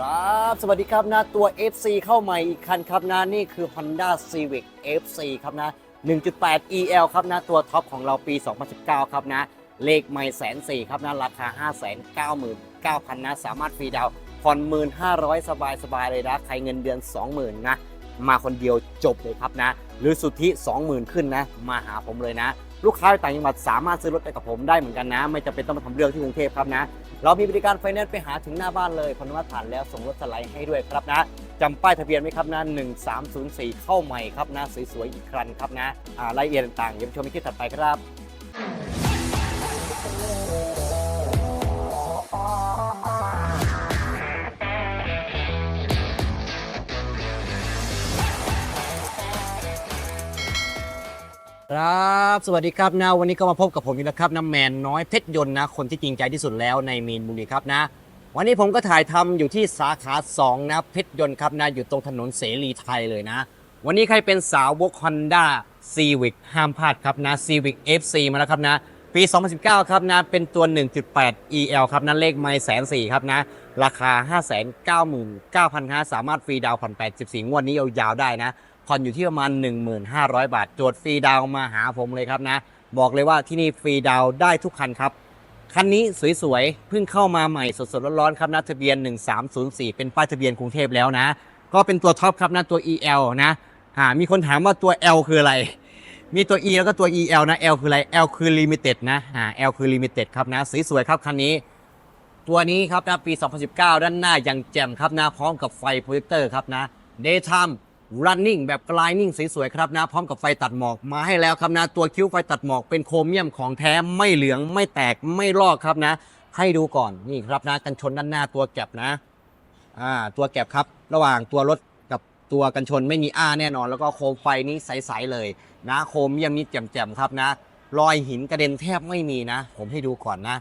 ครับ สวัสดีครับนะตัว FC เข้าใหม่อีกคันครับนะนี่คือ Honda Civic FC ครับนะ 1.8 EL ครับนะตัวท็อปของเราปี 2019 ครับนะ เลขไม่แสนสี่ครับนะราคา 5 9 9 0 0 0นะสามารถฟรีดาวน์ผ่อนหมื่นห้าร้อยสบายสบายเลยนะ ใครเงินเดือน 20,000นะ มาคนเดียวจบเลยครับนะ หรือสุทธิ 20,000 ขึ้นนะ มาหาผมเลยนะ ลูกค้าต่างจังหวัดสามารถซื้อรถไปกับผมได้เหมือนกันนะ ไม่จำเป็นต้องมาทำเรื่องที่กรุงเทพครับนะ เรามีบริการไฟแนนซ์ไปหาถึงหน้าบ้านเลยพนุมัติผ่านแล้วส่งรถสไลด์ให้ด้วยครับนะจำป้ายทะเบียนไหมครับนะ1304 เข้าใหม่ครับนะสวยๆอีกครั้งครับนะรายละเอียดต่างๆเดี๋ยวชมในคลิปถัดไปครับ ครับสวัสดีครับนะวันนี้ก็มาพบกับผมอีกแล้วครับน้ำแมนน้อยเพชรยนต์นะคนที่จริงใจที่สุดแล้วในมีนบุรีครับนะ วันนี้ผมก็ถ่ายทำอยู่ที่สาขา 2 นะเพชรยนต์ครับนะอยู่ตรงถนนเสรีไทยเลยนะ วันนี้ใครเป็นสาวก Honda Civic ห้ามพลาดครับนะ Civic FC มาแล้วครับนะ ปี 2019 ครับนะ เป็นตัว 1.8 EL ครับนะเลขไม่แสนสี่ครับนะ ราคา 599,500 สามารถฟรีดาวน์ผ่อน84 งวดนี้ยาวๆได้นะ ผ่อนอยู่ที่ประมาณ 1,500 บาท โจทย์ฟรีดาวมาหาผมเลยครับนะ บอกเลยว่าที่นี่ฟรีดาวได้ทุกคันครับ คันนี้สวยๆ เพิ่งเข้ามาใหม่สดๆร้อนๆครับนะทะเบียน 1304 เป็นป้ายทะเบียนกรุงเทพแล้วนะ ก็เป็นตัวท็อปครับนะตัว EL นะอ่ามีคนถามว่าตัว L คืออะไร มีตัว E แล้วก็ตัว EL นะ L คืออะไร L คือ Limited นะอ่า L คือ Limited ครับนะสวยๆครับคันนี้ตัวนี้ครับนะปี 2019 ด้านหน้ายังแจ่มครับนะพร้อมกับไฟโปรเจคเตอร์ครับนะ Daytime Running แบบ Gliding สวยๆครับนะพร้อมกับไฟตัดหมอกมาให้แล้วครับนะ ตัวคิ้วไฟตัดหมอกเป็นโครเมียมของแท้ไม่เหลืองไม่แตกไม่ลอกครับนะ ให้ดูก่อนนี่ครับนะ กันชนด้านหน้าตัวแก็บนะอ่าตัวแก็บครับ ระหว่างตัวรถกับตัวกันชนไม่มีอ้าแน่นอน แล้วก็โคมไฟนี้ใสๆเลยนะ โครเมียมนี้แจ่มๆครับนะรอยหินกระเด็นแทบไม่มีนะ ผมให้ดูก่อนนะ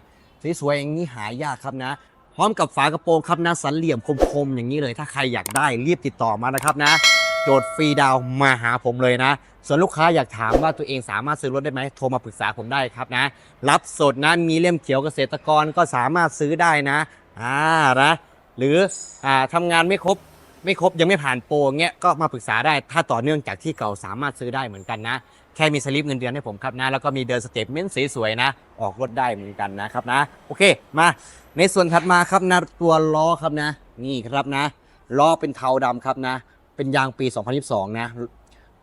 สวยๆอย่างนี้หายากครับนะพร้อมกับฝากระโปรงครับนะสันเหลี่ยมคมๆอย่างนี้เลย ถ้าใครอยากได้รีบติดต่อมานะครับนะ โจทย์ฟรีดาวมาหาผมเลยนะ ส่วนลูกค้าอยากถามว่าตัวเองสามารถซื้อรถได้ไหมโทรมาปรึกษาผมได้ครับนะ รับสดนะมีเล่มเขียวเกษตรกรก็สามารถซื้อได้นะอ่านะหรืออ่าทำงานไม่ครบไม่ครบยังไม่ผ่านโปรเงี้ยก็มาปรึกษาได้ ถ้าต่อเนื่องจากที่เก่าสามารถซื้อได้เหมือนกันนะ แค่มีสลิปเงินเดือนให้ผมครับนะ แล้วก็มีเดินสเตทเมนต์สวยๆนะ ออกรถได้เหมือนกันนะครับนะ โอเคมา ในส่วนถัดมาครับนะตัวล้อครับนะ นี่ครับนะล้อเป็นเทาดำครับนะ เป็นยางปี 2022 นะ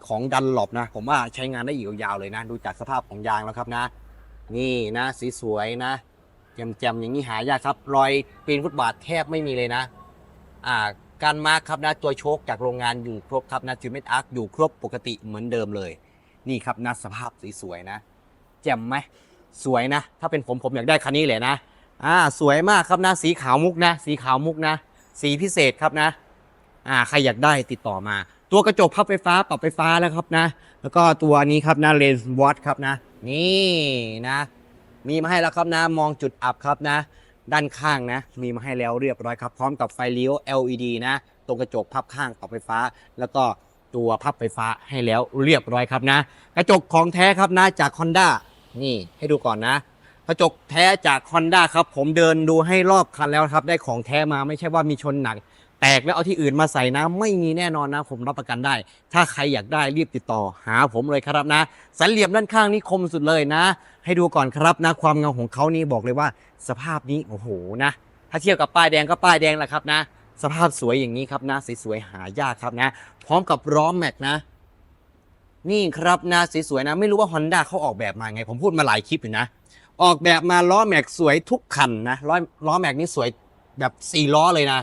ของดันหลบนะ ผมว่าใช้งานได้อีกยาวๆเลยนะ ดูจากสภาพของยางแล้วครับนะ นี่นะสีสวยนะแจมๆอย่างนี้หายากครับ รอยปีนฟุตบาทแทบไม่มีเลยนะ อ่าการมาร์คครับนะตัวโชคจากโรงงานอยู่ครบครับนะจิมเมตอาร์คอยู่ครบปกติเหมือนเดิมเลย นี่ครับนะสภาพสวยๆนะแจ่มไหมสวยนะ ถ้าเป็นผมผมอยากได้คันนี้เลยนะอ่าสวยมากครับนะ สีขาวมุกนะ สีขาวมุกนะ สีพิเศษครับนะ อ่าใครอยากได้ติดต่อมา ตัวกระจกพับไฟฟ้าปรับไฟฟ้าแล้วครับนะ แล้วก็ตัวนี้ครับนะเลนส์วอตครับนะ นี่นะ มีมาให้แล้วครับนะ มองจุดอับครับนะ ด้านข้างนะ มีมาให้แล้วเรียบร้อยครับ พร้อมกับไฟเลี้ยว LED นะตรงกระจกพับข้างปรับไฟฟ้า แล้วก็ตัวพับไฟฟ้าให้แล้วเรียบร้อยครับนะ กระจกของแท้ครับนะจาก Honda นี่ให้ดูก่อนนะกระจกแท้จาก Honda ครับ ผมเดินดูให้รอบคันแล้วครับ ได้ของแท้มาไม่ใช่ว่ามีชนหนัก แตกแล้วเอาที่อื่นมาใส่นะ ไม่มีแน่นอนนะ ผมรับประกันได้ ถ้าใครอยากได้รีบติดต่อหาผมเลยครับนะ สันเหลี่ยมด้านข้างนี่คมสุดเลยนะ ให้ดูก่อนครับนะ ความเงาของเขานี่บอกเลยว่า สภาพนี้โอ้โหนะ ถ้าเทียบกับป้ายแดงก็ป้ายแดงแหละครับนะ สภาพสวยอย่างนี้ครับนะสวยๆหายากครับนะ พร้อมกับล้อแม็กนะนี่ครับนะสวยๆนะ ไม่รู้ว่า Honda เขาออกแบบมาไง ผมพูดมาหลายคลิปอยู่นะ ออกแบบมาล้อแม็กสวยทุกคันนะล้อล้อแม็กนี่สวยแบบ 4 ล้อเลยนะ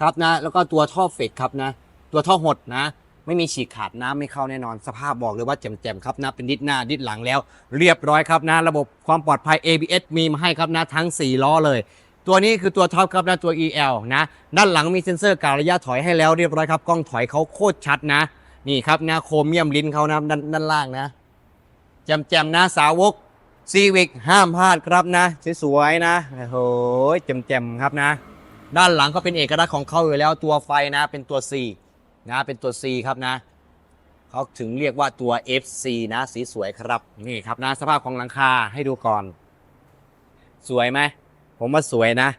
ครับนะ แล้วก็ตัวท่อเฟกครับนะ ตัวท่อหดนะ ไม่มีฉีกขาดน้ำไม่เข้าแน่นอน สภาพบอกเลยว่าแจ่มๆครับนะ เป็นดิสหน้าดิสหลังแล้ว เรียบร้อยครับนะ ระบบความปลอดภัย ABS มีมาให้ครับนะ ทั้ง 4 ล้อเลย ตัวนี้คือตัวท็อปครับนะ ตัว EL นะ ด้านหลังมีเซ็นเซอร์การระยะถอยให้แล้วเรียบร้อยครับ กล้องถอยเขาโคตรชัดนะ นี่ครับนะ โครเมียมลิ้นเขานะด้านด้านล่างนะแจ่มๆนะ สาวกซีวิกห้ามพลาดครับนะ สวยๆนะ โอ้โหแจ่มๆครับนะ ด้านหลังก็เป็นเอกลักษณ์ของเขาอยู่แล้วตัวไฟนะ เป็นตัว C นะเป็นตัว C ครับนะเขาถึงเรียกว่าตัว FC นะ สีสวยครับนี่ครับนะสภาพของหลังคาให้ดูก่อน สวยไหมผมว่าสวยนะ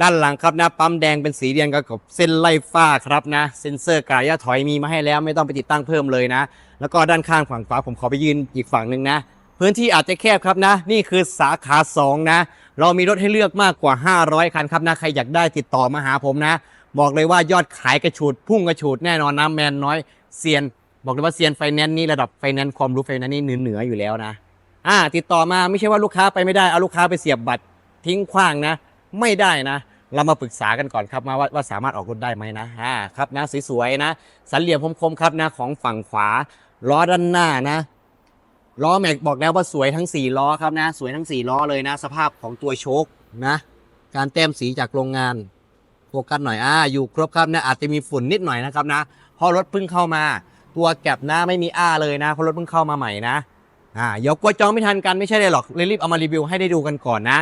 ด้านหลังครับนะ ปั๊มแดงเป็นสีเดียวกันกับเส้นไล่ฟ้าครับนะ เซ็นเซอร์กายะถอยมีมาให้แล้ว ไม่ต้องไปติดตั้งเพิ่มเลยนะ แล้วก็ด้านข้างฝั่งขวาผมขอไปยืนอีกฝั่งหนึ่งนะ พื้นที่อาจจะแคบครับนะ นี่คือสาขา 2 นะ เรามีรถให้เลือกมากกว่า 500 คันครับนะ ใครอยากได้ติดต่อมาหาผมนะ บอกเลยว่ายอดขายกระฉูด พุ่งกระฉูดแน่นอนนะแมนน้อยเซียน บอกเลยว่าเซียนไฟแนนซ์นี่ระดับไฟแนนซ์ความรู้ไฟแนนซ์นี่เหนือๆอยู่แล้วนะอ่าติดต่อมาไม่ใช่ว่าลูกค้าไปไม่ได้เอาลูกค้าไปเสียบบัตรทิ้งขว้างนะ ไม่ได้นะ เรามาปรึกษากันก่อนครับมาว่าว่าสามารถออกรถได้ไหมนะอ่าครับนะสวยๆนะ สันเหลี่ยมคมๆครับนะของฝั่งขวาล้อด้านหน้านะ ล้อแม็กบอกแล้วว่าสวยทั้ง 4 ล้อครับนะ สวยทั้ง 4 ล้อเลยนะ สภาพของตัวโชคนะ การแต้มสีจากโรงงานโฟกัสหน่อยอ่าอยู่ครบครับนะอาจจะมีฝุ่นนิดหน่อยนะครับนะเพราะรถเพิ่งเข้ามา ตัวแก็บหนะไม่มีอ้าเลยนะเพราะรถเพิ่งเข้ามาใหม่นะอ่าเดี๋ยวกลัวจองไม่ทันกันไม่ใช่เลยหรอกเลยรีบเอามารีวิวให้ได้ดูกันก่อนนะ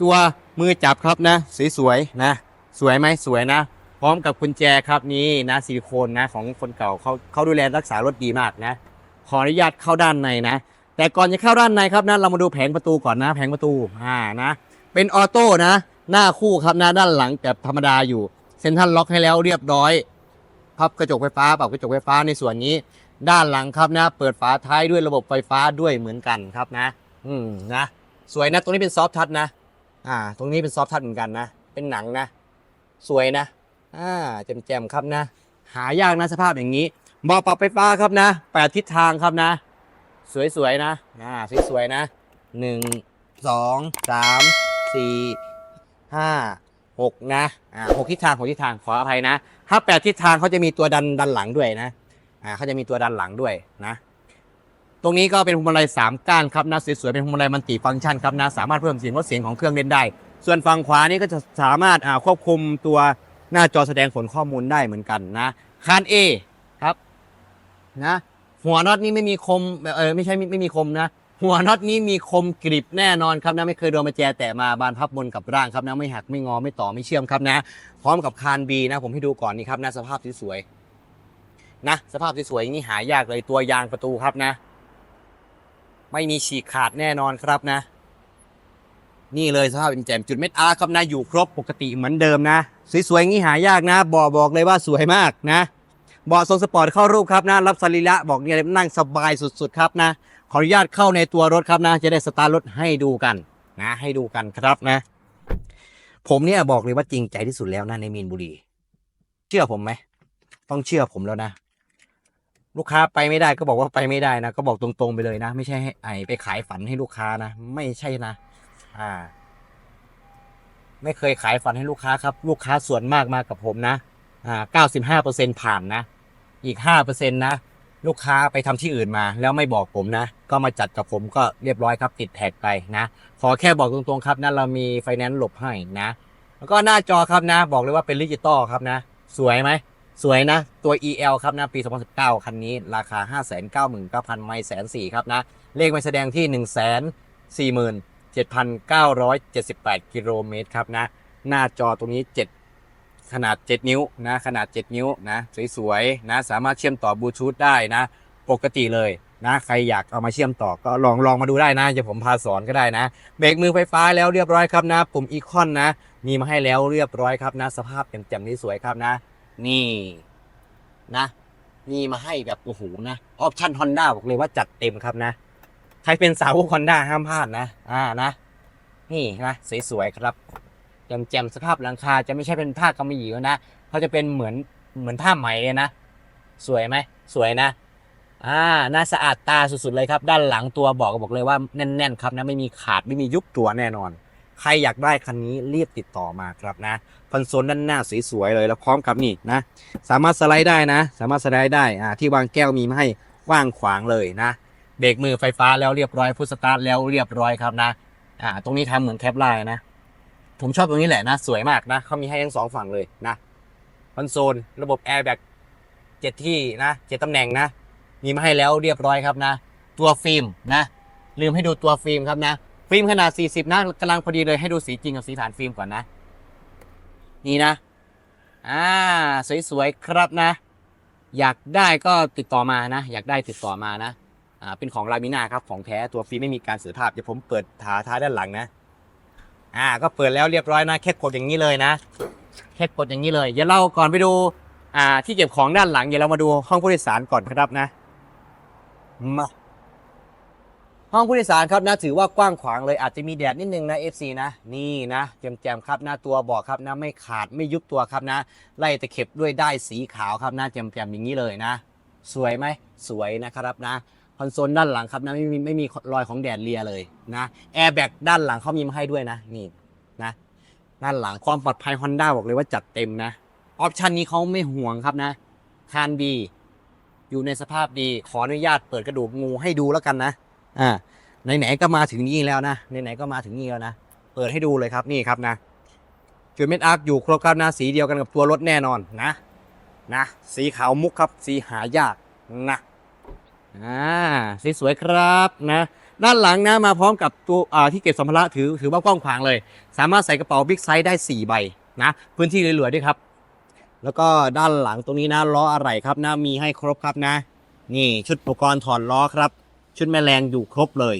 ตัวมือจับครับนะสวยๆนะ สวยไหมสวยนะ พร้อมกับกุญแจครับนี่นะซิลิโคนนะของคนเก่าเขาเขาดูแลรักษารถดีมากนะ ขออนุญาตเข้าด้านในนะ แต่ก่อนจะเข้าด้านในครับนะเรามาดูแผงประตูก่อนนะ แผงประตูอ่านะ เป็นออโต้นะ หน้าคู่ครับนะด้านหลังแบบธรรมดาอยู่เซ็นทรัลล็อกให้แล้วเรียบร้อยพับกระจกไฟฟ้าปรับกระจกไฟฟ้าในส่วนนี้ ด้านหลังครับนะ เปิดฝาท้ายด้วยระบบไฟฟ้าด้วยเหมือนกันครับนะ อืมนะสวยนะตรงนี้เป็นซอฟทัชนะ อ่า ตรงนี้เป็นซอฟทัชเหมือนกันนะ เป็นหนังนะ สวยนะ อ่าแจ่มๆครับนะ หายากนะสภาพอย่างนี้ เบาะปรับไฟฟ้าครับนะแปดทิศทางครับนะ สวยๆนะอ่าสวยๆนะหนึ่งสองสามสี่ห้าหกนะอ่าหกทิศทางหกทิศทางขออภัยนะ ถ้าแปดทิศทางเขาจะมีตัวดันดันหลังด้วยนะอ่าเขาจะมีตัวดันหลังด้วยนะตรงนี้ก็เป็นพวงมาลัยสามก้านครับนะสวยๆเป็นพวงมาลัยมันติฟังก์ชันครับนะสามารถเพิ่มเสียงลดเสียงของเครื่องเล่นได้ ส่วนฝั่งขวานี่ก็จะสามารถอ่าควบคุมตัวหน้าจอแสดงผลข้อมูลได้เหมือนกันนะคาน A นะ หัวน็อตนี้ไม่มีคมเออไม่ใช่ไม่ไม่มีคมนะ หัวน็อตนี้มีคมกริบแน่นอนครับนะไม่เคยโดนมาแจแตะมาบานพับบนกับร่างครับนะไม่หักไม่งอไม่ต่อไม่เชื่อมครับนะ พร้อมกับคาน B นะ ผมให้ดูก่อนนี่ครับนะสภาพสวยๆนะ สภาพสวยๆอย่างนี้หายากเลยตัวยางประตูครับนะ ไม่มีฉีกขาดแน่นอนครับนะนี่เลยสภาพเป็นแจ่มจุดเม็ดอาร์ครับนะอยู่ครบปกติเหมือนเดิมนะ สวยๆอย่างนี้หายากนะ บอกบอกเลยว่าสวยมากนะ เบาะทรงสปอร์ตเข้ารูปครับนะรับสรีระบอกเนี่ยนั่งสบายสุดๆครับนะขออนุญาตเข้าในตัวรถครับนะ จะได้สตาร์ทรถให้ดูกันนะ ให้ดูกันครับนะ ผมเนี่ยบอกเลยว่าจริงใจที่สุดแล้วนะในมีนบุรี เชื่อผมไหมต้องเชื่อผมแล้วนะลูกค้าไปไม่ได้ก็บอกว่าไปไม่ได้นะก็บอกตรงๆไปเลยนะ ไม่ใช่ให้ไอไปขายฝันให้ลูกค้านะ ไม่ใช่นะ อ่า ไม่เคยขายฝันให้ลูกค้าครับ ลูกค้าส่วนมากมากับผมนะ อ่าเก้าสิบห้าเปอร์เซ็นผ่านนะ อีกห้าเปอร์เซ็นนะ ลูกค้าไปทำที่อื่นมา แล้วไม่บอกผมนะ ก็มาจัดกับผมก็เรียบร้อยครับติดแท็กไปนะ ขอแค่บอกตรงๆครับนะเรามีไฟแนนซ์หลบให้นะ แล้วก็หน้าจอครับนะ บอกเลยว่าเป็นดิจิตอลครับนะ สวยไหมสวยนะ ตัว EL ครับนะ ปี 2019 คันนี้ราคา 599,000 ไม่แสนสี่ครับนะ เลขไม่แสดงที่ 1 4 7,978 กิโลเมตรครับนะ หน้าจอตรงนี้ 7 ขนาด 7 นิ้วนะขนาด 7 นิ้วนะสวยๆนะสามารถเชื่อมต่อบลูทูธได้นะ ปกติเลยนะใครอยากเอามาเชื่อมต่อก็ลองลองมาดูได้นะจะผมพาสอนก็ได้นะเบรกมือไฟฟ้าแล้วเรียบร้อยครับนะปุ่มอีคอนนะ มีมาให้แล้วเรียบร้อยครับนะ สภาพแจ่มๆนี้สวยครับนะ นี่นะมีมาให้แบบโอ้โหนะออปชั่นฮอนด้าบอกเลยว่าจัดเต็มครับนะ ใครเป็นสาวกฮอนด้าห้ามพลาดนะ อ่านะ นี่นะสวยๆครับ แจ่มๆสภาพหลังคาจะไม่ใช่เป็นผ้ากำมะหยี่นะเขาจะเป็นเหมือนเหมือนผ้าไหมเลยนะ สวยไหมสวยนะอ่าน่าสะอาดตาสุดๆเลยครับ ด้านหลังตัวบอกก็บอกเลยว่าแน่น ๆ ครับนะไม่มีขาดไม่มียุบตัวแน่นอน ใครอยากได้คันนี้รีบติดต่อมาครับนะคอนโซลด้านหน้าสวยๆเลยแล้วพร้อมกับนี่นะ สามารถสไลด์ได้นะ สามารถสไลด์ได้อ่าที่วางแก้วมีมาให้กว้างขวางเลยนะเบรกมือไฟฟ้าแล้วเรียบร้อยพุทสตาร์ทแล้วเรียบร้อยครับนะอ่าตรงนี้ทำเหมือนแคปไลน์นะ ผมชอบตรงนี้แหละนะ สวยมากนะเขามีให้ทั้งสองฝั่งเลยนะคอนโซลระบบแอร์แบ็กเจ็ดที่นะเจ็ดตำแหน่งนะ มีมาให้แล้วเรียบร้อยครับนะ ตัวฟิล์มนะ ลืมให้ดูตัวฟิล์มครับนะฟิล์มขนาด 40 นะกำลังพอดีเลยให้ดูสีจริงกับสีฐานฟิล์มก่อนนะ นี่นะ อ่า สวยๆ ครับนะ อยากได้ก็ติดต่อมานะ อยากได้ติดต่อมานะ อ่า เป็นของลามิน่าครับ ของแท้ตัวฟิล์มไม่มีการเสียภาพ เดี๋ยวผมเปิดท้าท้ายด้านหลังนะ อ่า ก็เปิดแล้วเรียบร้อยนะแค่กดอย่างนี้เลยนะแค่กดอย่างนี้เลยเดี๋ยวเราก่อนไปดูอ่า ที่เก็บของด้านหลังเดี๋ยวเรามาดูห้องผู้โดยสารก่อนครับนะมาห้องผู้โดยสารครับนะถือว่ากว้างขวางเลยอาจจะมีแดดนิดนึงนะ FC นะ นี่นะแจมๆครับหน้าตัวเบอกครับนะไม่ขาดไม่ยุบตัวครับนะ ไล่ตะเข็บด้วยได้ายสีขาวครับนะแจมๆอย่างนี้เลยนะ สวยไหมสวยนะครับนะ คอนโซลด้านหลังครับนะไม่มีไม่มีรอยของแดดเลียเลยนะแอร์แบ็กด้านหลังเขามีมาให้ด้วยนะนี่นะด้านหลังความปลอดภัย Honda บอกเลยว่าจัดเต็มนะออปชันนี้เขาไม่ห่วงครับนะคานบีอยู่ในสภาพดีขออนุญาตเปิดกระดูกงูให้ดูแล้วกันนะอ่าไหนๆก็มาถึงนี่แล้วนะไหนๆก็มาถึงนี่แล้วนะเปิดให้ดูเลยครับนี่ครับนะจุดเม็ดอาร์คอยู่ครบครับนะสีเดียวกันกับตัวรถแน่นอนนะนะ สีขาวมุกครับสีหายากนะ อ่าสีสวยครับนะด้านหลังนะมาพร้อมกับตัวที่เก็บสัมภาระถือถือว่ากว้างขวางเลย สามารถใส่กระเป๋าบิ๊กไซส์ได้ 4 ใบนะพื้นที่เหลือๆด้วยครับ แล้วก็ด้านหลังตรงนี้นะล้ออะไรครับนะมีให้ครบครับนะ นี่ชุดอุปกรณ์ถอดล้อครับ ชุดแม่แรงอยู่ครบเลย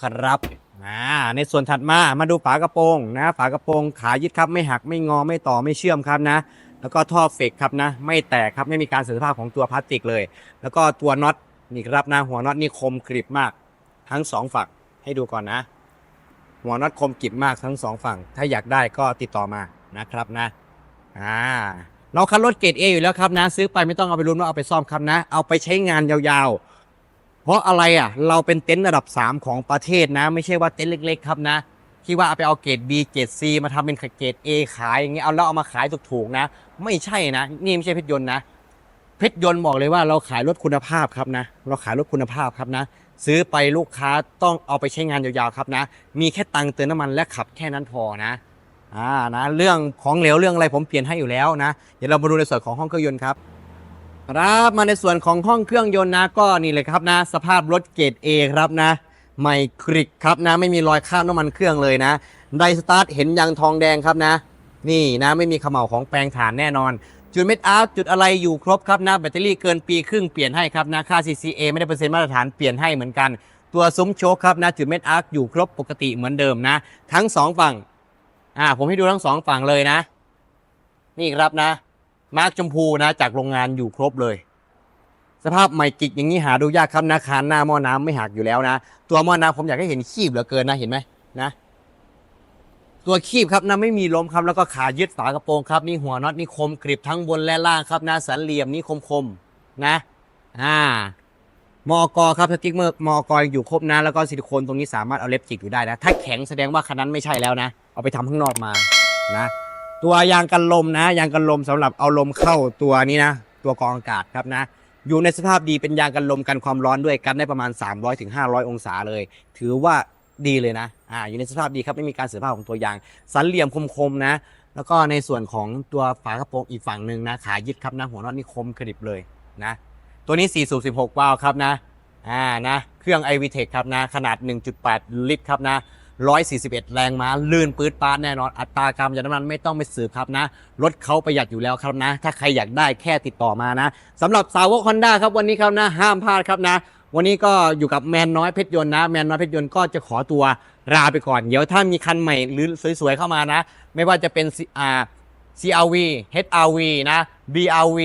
ครับอ่าในส่วนถัดมามาดูฝากระโปรงนะ ฝากระโปรงขายึดครับไม่หักไม่งอไม่ต่อไม่เชื่อมครับนะ แล้วก็ท่อเฟกครับนะ ไม่แตกครับไม่มีการเสื่อมสภาพของตัวพลาสติกเลย แล้วก็ตัวน็อตนี่ครับนะหัวน็อตนี่คมกริบมาก ทั้งสองฝั่งให้ดูก่อนนะ หัวน็อตคมกริบมากทั้งสองฝั่ง ถ้าอยากได้ก็ติดต่อมานะครับนะอ่าเราคันรถเกรดเออยู่แล้วครับนะ ซื้อไปไม่ต้องเอาไปรุนว่าเอาไปซ่อมครับนะ เอาไปใช้งานยาวๆ เพราะอะไรอะ เราเป็นเต็นท์ระดับ 3 ของประเทศนะ ไม่ใช่ว่าเต็นท์เล็ก ๆ ครับนะ ที่ว่าเอาไปเอาเกรด B เกรด C มาทำเป็นเกรด A ขายอย่างเงี้ยเอาแล้วเอามาขายถูกๆนะ ไม่ใช่นะ นี่ไม่ใช่เพชรยนต์นะ เพชรยนต์บอกเลยว่าเราขายรถคุณภาพครับนะ เราขายรถคุณภาพครับนะ ซื้อไปลูกค้าต้องเอาไปใช้งานยาวๆครับนะ มีแค่ตังค์เติมน้ำมันและขับแค่นั้นพอนะอ่านะเรื่องของเหลวเรื่องอะไรผมเปลี่ยนให้อยู่แล้วนะ เดี๋ยวเรามาดูในส่วนของห้องเครื่องยนต์ครับครับมาในส่วนของห้องเครื่องยนต์นะก็นี่เลยครับนะ สภาพรถเกรด A ครับนะ ใหม่กริกครับนะไม่มีรอยคราบน้ำมันเครื่องเลยนะไดสตาร์ทเห็นยางทองแดงครับนะ นี่นะไม่มีเขม่าของแปลงฐานแน่นอน จุดเม็ดอาร์จุดอะไรอยู่ครบครับนะแบตเตอรี่เกินปีครึ่งเปลี่ยนให้ครับนะค่า CCA ไม่ได้เปอร์เซ็นต์มาตรฐานเปลี่ยนให้เหมือนกัน ตัวซุ้มโชคครับนะจุดเม็ดอาร์อยู่ครบปกติเหมือนเดิมนะ ทั้งสองฝั่งอ่าผมให้ดูทั้งสองฝั่งเลยนะ นี่ครับนะ มาร์กชมพูนะ จากโรงงานอยู่ครบเลย สภาพใหม่กิกอย่างนี้หาดูยากครับนะคานหน้าหม้อน้ำไม่หักอยู่แล้วนะ ตัวหม้อน้ำผมอยากให้เห็นคีบเหลือเกินนะเห็นไหมนะ ตัวคีบครับนะไม่มีล้มครับแล้วก็ขายึดฝากระโปรงครับนี่หัวน็อตนี่คมกริบทั้งบนและล่างครับนะสันเหลี่ยมนี่คมคมๆนะอ่ามอกอครับสติ๊กเมอร์มอกออยู่ครบนะแล้วก็ซิลิโคนตรงนี้สามารถเอาเล็บจิกอยู่ได้นะ ถ้าแข็งแสดงว่าคันนั้นไม่ใช่แล้วนะ เอาไปทำข้างนอกมานะ ตัวยางกันลมนะ ยางกันลมสำหรับเอาลมเข้าตัวนี้นะ ตัวกรองอากาศครับนะ อยู่ในสภาพดีเป็นยางกันลมกันความร้อนด้วยกันได้ประมาณ 300-500ถึง500 องศาเลย ถือว่าดีเลยนะ อ่า อยู่ในสภาพดีครับ ไม่มีการเสื่อมสภาพของตัวยาง สันเหลี่ยมคมๆนะ แล้วก็ในส่วนของตัวฝากระโปรงอีกฝั่งหนึ่งนะ ขายึดครับนะ หัวน็อตนี่คมกริบเลยนะ ตัวนี้ 4 สูบ 16 วาล์วครับนะ อ่า นะ เครื่อง i v t e c h ครับนะ ขนาด 1.8 ลิตรครับนะ 141 แรงม้า ลื่นปื๊ดปาดแน่นอน อัตราการประหยัดน้ำมันไม่ต้องไปสืบครับนะ รถเขาประหยัดอยู่แล้วครับนะ ถ้าใครอยากได้แค่ติดต่อมานะสำหรับสาวกฮอนด้าครับวันนี้ครับนะ ห้ามพลาดครับนะ วันนี้ก็อยู่กับแมนน้อยเพชรยนต์นะ แมนน้อยเพชรยนต์ก็จะขอตัวลาไปก่อน เดี๋ยวถ้ามีคันใหม่หรือสวยๆเข้ามานะ ไม่ว่าจะเป็นอ่า CRV HRV นะ BRV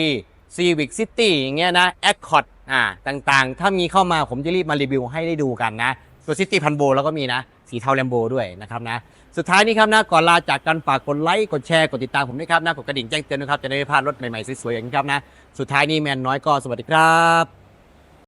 Civic City อย่างเงี้ยนะ Accord อ่าต่างๆ ถ้ามีเข้ามาผมจะรีบมารีวิวให้ได้ดูกันนะตัว City พันโบแล้วก็มีนะ สีเทาแลมโบด้วยนะครับนะสุดท้ายนี้ครับนะก่อนลาจากกันฝากกดไลค์กดแชร์กดติดตามผมด้วยครับนะกดกระดิ่งแจ้งเตือนนะครับจะได้ไม่พลาดรถใหม่ๆสวยๆอย่างนี้ครับนะสุดท้ายนี้แมนน้อยก็สวัสดีครับ